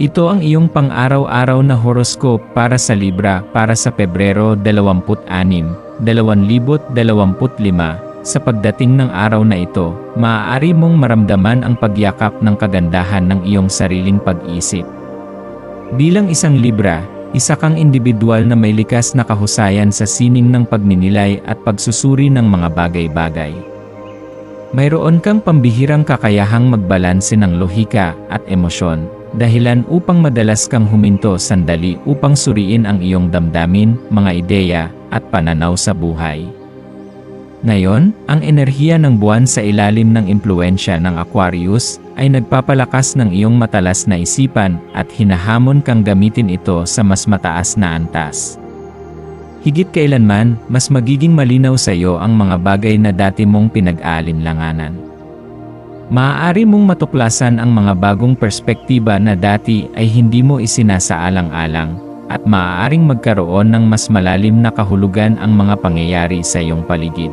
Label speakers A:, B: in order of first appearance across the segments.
A: Ito ang iyong pang-araw-araw na horoscope para sa Libra para sa Pebrero 26, 2025. Sa pagdating ng araw na ito, maaari mong maramdaman ang pagyakap ng kagandahan ng iyong sariling pag-isip. Bilang isang Libra, isa kang individual na may likas na kahusayan sa sining ng pagninilay at pagsusuri ng mga bagay-bagay. Mayroon kang pambihirang kakayahang magbalanse ng lohika at emosyon, dahilan upang madalas kang huminto sandali upang suriin ang iyong damdamin, mga ideya, at pananaw sa buhay. Ngayon, ang enerhiya ng buwan sa ilalim ng impluensya ng Aquarius ay nagpapalakas ng iyong matalas na isipan at hinahamon kang gamitin ito sa mas mataas na antas. Higit kailanman, mas magiging malinaw sa iyo ang mga bagay na dati mong pinag-aalinlanganan. Maaari mong matuklasan ang mga bagong perspektiba na dati ay hindi mo isinasaalang-alang, at maaaring magkaroon ng mas malalim na kahulugan ang mga pangyayari sa iyong paligid.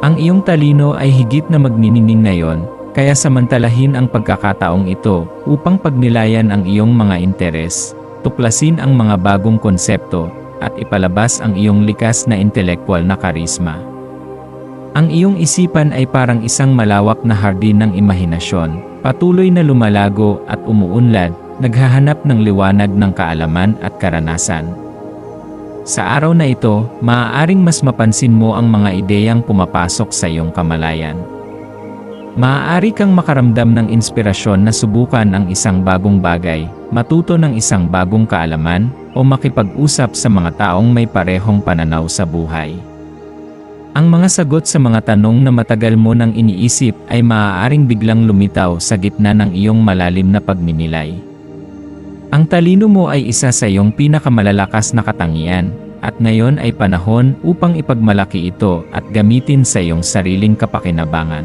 A: Ang iyong talino ay higit na magniningning ngayon, kaya samantalahin ang pagkakataong ito upang pagnilayan ang iyong mga interes, tuklasin ang mga bagong konsepto, at ipalabas ang iyong likas na intelektual na karisma. Ang iyong isipan ay parang isang malawak na hardin ng imahinasyon, patuloy na lumalago at umuunlad, naghahanap ng liwanag ng kaalaman at karanasan. Sa araw na ito, maaaring mas mapansin mo ang mga ideyang pumapasok sa iyong kamalayan. Maaari kang makaramdam ng inspirasyon na subukan ang isang bagong bagay, matuto ng isang bagong kaalaman, o makipag-usap sa mga taong may parehong pananaw sa buhay. Ang mga sagot sa mga tanong na matagal mo nang iniisip ay maaaring biglang lumitaw sa gitna ng iyong malalim na pagminilay. Ang talino mo ay isa sa iyong pinakamalalakas na katangian, at ngayon ay panahon upang ipagmalaki ito at gamitin sa iyong sariling kapakinabangan.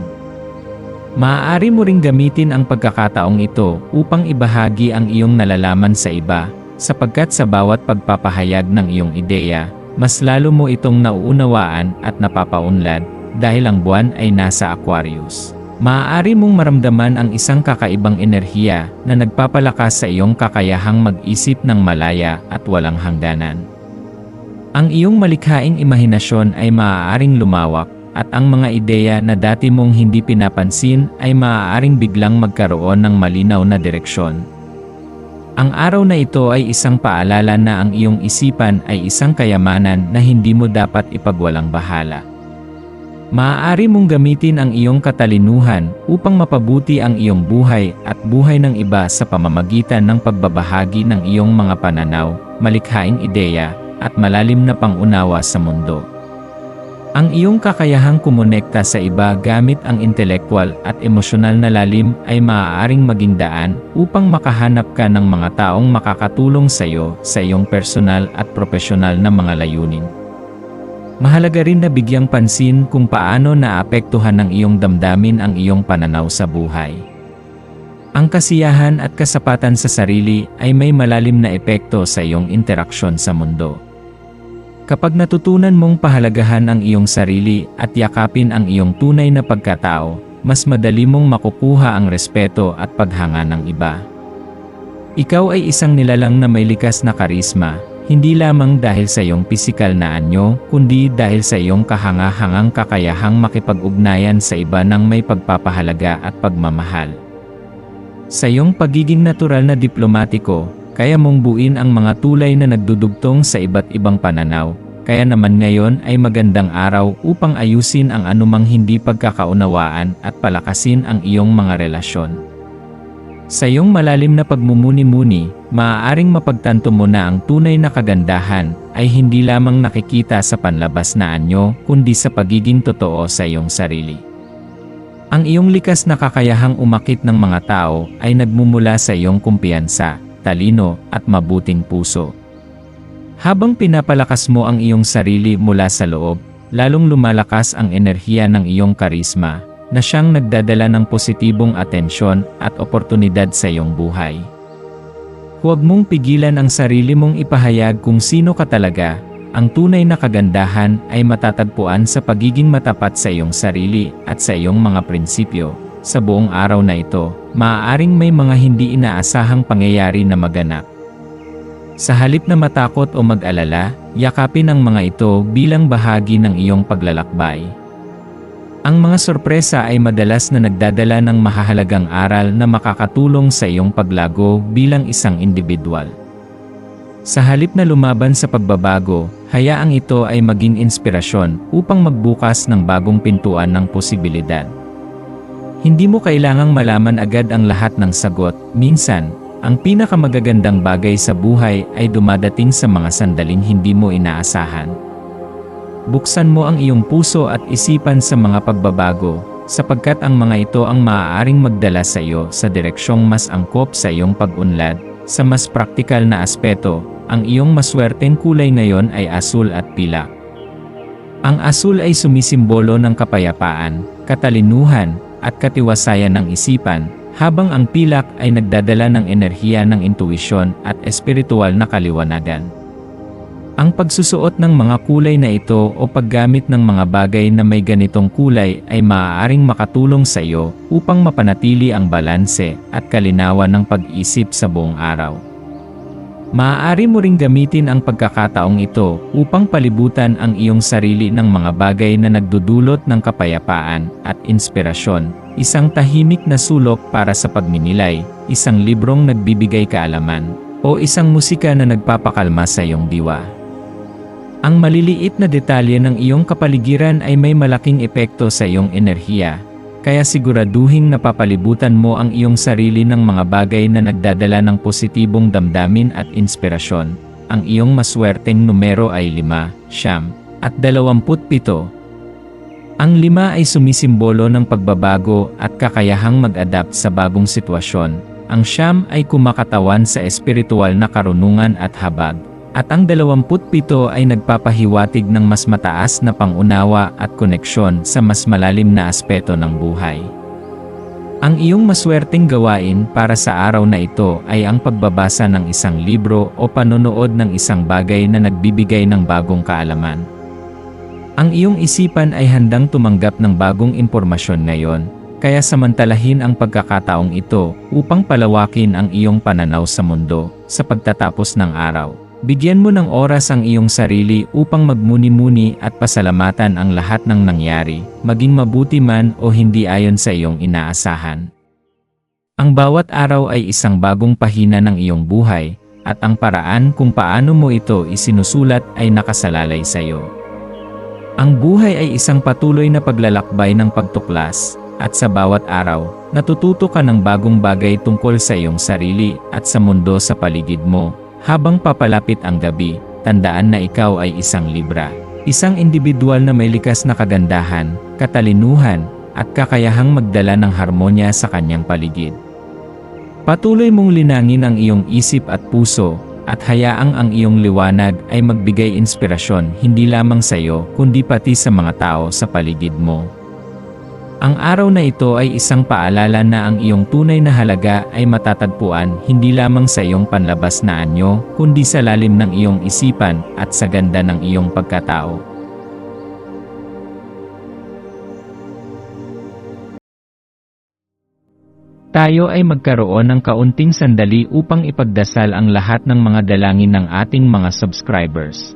A: Maaari mo ring gamitin ang pagkakataong ito upang ibahagi ang iyong nalalaman sa iba, sapagkat sa bawat pagpapahayag ng iyong ideya, mas lalo mo itong nauunawaan at napapaunlad dahil ang buwan ay nasa Aquarius. Maaari mong maramdaman ang isang kakaibang enerhiya na nagpapalakas sa iyong kakayahang mag-isip ng malaya at walang hangganan. Ang iyong malikhaing imahinasyon ay maaaring lumawak at ang mga ideya na dati mong hindi pinapansin ay maaaring biglang magkaroon ng malinaw na direksyon. Ang araw na ito ay isang paalala na ang iyong isipan ay isang kayamanan na hindi mo dapat ipagwalang bahala. Maaari mong gamitin ang iyong katalinuhan upang mapabuti ang iyong buhay at buhay ng iba sa pamamagitan ng pagbabahagi ng iyong mga pananaw, malikhaing ideya, at malalim na pangunawa sa mundo. Ang iyong kakayahang kumonekta sa iba gamit ang intelektual at emosyonal na lalim ay maaaring maging daan upang makahanap ka ng mga taong makakatulong sa iyo sa iyong personal at profesional na mga layunin. Mahalaga rin na bigyang pansin kung paano naapektuhan ng iyong damdamin ang iyong pananaw sa buhay. Ang kasiyahan at kasapatan sa sarili ay may malalim na epekto sa iyong interaksyon sa mundo. Kapag natutunan mong pahalagahan ang iyong sarili at yakapin ang iyong tunay na pagkatao, mas madali mong makukuha ang respeto at paghanga ng iba. Ikaw ay isang nilalang na may likas na karisma, hindi lamang dahil sa iyong pisikal na anyo, kundi dahil sa iyong kahanga-hangang kakayahang makipag-ugnayan sa iba ng may pagpapahalaga at pagmamahal. Sa iyong pagiging natural na diplomatiko, kaya mong buin ang mga tulay na nagdudugtong sa iba't ibang pananaw, kaya naman ngayon ay magandang araw upang ayusin ang anumang hindi pagkakaunawaan at palakasin ang iyong mga relasyon. Sa iyong malalim na pagmumuni-muni, maaaring mapagtanto mo na ang tunay na kagandahan ay hindi lamang nakikita sa panlabas na anyo kundi sa pagiging totoo sa iyong sarili. Ang iyong likas na kakayahang umakit ng mga tao ay nagmumula sa iyong kumpiyansa, talino, at mabuting puso. Habang pinapalakas mo ang iyong sarili mula sa loob, lalong lumalakas ang enerhiya ng iyong karisma, na siyang nagdadala ng positibong atensyon at oportunidad sa iyong buhay. Huwag mong pigilan ang sarili mong ipahayag kung sino ka talaga, ang tunay na kagandahan ay matatagpuan sa pagiging matapat sa iyong sarili at sa iyong mga prinsipyo. Sa buong araw na ito, maaaring may mga hindi inaasahang pangyayari na maganap. Sa halip na matakot o mag-alala, yakapin ang mga ito bilang bahagi ng iyong paglalakbay. Ang mga sorpresa ay madalas na nagdadala ng mahahalagang aral na makakatulong sa iyong paglago bilang isang individual. Sa halip na lumaban sa pagbabago, hayaang ito ay maging inspirasyon upang magbukas ng bagong pintuan ng posibilidad. Hindi mo kailangang malaman agad ang lahat ng sagot, minsan, ang pinakamagagandang bagay sa buhay ay dumadating sa mga sandaling hindi mo inaasahan. Buksan mo ang iyong puso at isipan sa mga pagbabago, sapagkat ang mga ito ang maaaring magdala sa iyo sa direksyong mas angkop sa iyong pag-unlad, sa mas praktikal na aspeto, ang iyong maswerteng kulay ngayon ay asul at pilak. Ang asul ay sumisimbolo ng kapayapaan, katalinuhan, at katiwasayan ng isipan, habang ang pilak ay nagdadala ng enerhiya ng intuisyon at espiritual na kaliwanagan. Ang pagsusuot ng mga kulay na ito o paggamit ng mga bagay na may ganitong kulay ay maaaring makatulong sa iyo upang mapanatili ang balanse at kalinawan ng pag-isip sa buong araw. Maaari mo ring gamitin ang pagkakataong ito upang palibutan ang iyong sarili ng mga bagay na nagdudulot ng kapayapaan at inspirasyon, isang tahimik na sulok para sa pagninilay, isang librong nagbibigay kaalaman, o isang musika na nagpapakalma sa iyong diwa. Ang maliliit na detalye ng iyong kapaligiran ay may malaking epekto sa iyong enerhiya, kaya siguraduhin napapalibutan mo ang iyong sarili ng mga bagay na nagdadala ng positibong damdamin at inspirasyon. Ang iyong maswerteng numero ay 5, siyam, at 27. Ang lima ay sumisimbolo ng pagbabago at kakayahang mag-adapt sa bagong sitwasyon. Ang siyam ay kumakatawan sa espiritual na karunungan at habag. At ang 27 ay nagpapahiwatig ng mas mataas na pangunawa at koneksyon sa mas malalim na aspeto ng buhay. Ang iyong maswerteng gawain para sa araw na ito ay ang pagbabasa ng isang libro o panonood ng isang bagay na nagbibigay ng bagong kaalaman. Ang iyong isipan ay handang tumanggap ng bagong impormasyon ngayon, kaya samantalahin ang pagkakataong ito upang palawakin ang iyong pananaw sa mundo sa pagtatapos ng araw. Bigyan mo ng oras ang iyong sarili upang magmuni-muni at pasalamatan ang lahat ng nangyari, maging mabuti man o hindi ayon sa iyong inaasahan. Ang bawat araw ay isang bagong pahina ng iyong buhay, at ang paraan kung paano mo ito isinusulat ay nakasalalay sa iyo. Ang buhay ay isang patuloy na paglalakbay ng pagtuklas, at sa bawat araw, natututo ka ng bagong bagay tungkol sa iyong sarili at sa mundo sa paligid mo, habang papalapit ang gabi, tandaan na ikaw ay isang libra. Isang individual na may likas na kagandahan, katalinuhan, at kakayahang magdala ng harmonya sa kanyang paligid. Patuloy mong linangin ang iyong isip at puso, at hayaang ang iyong liwanag ay magbigay inspirasyon hindi lamang sa iyo kundi pati sa mga tao sa paligid mo. Ang araw na ito ay isang paalala na ang iyong tunay na halaga ay matatagpuan hindi lamang sa iyong panlabas na anyo, kundi sa lalim ng iyong isipan at sa ganda ng iyong pagkatao. Tayo ay magkaroon ng kaunting sandali upang ipagdasal ang lahat ng mga dalangin ng ating mga subscribers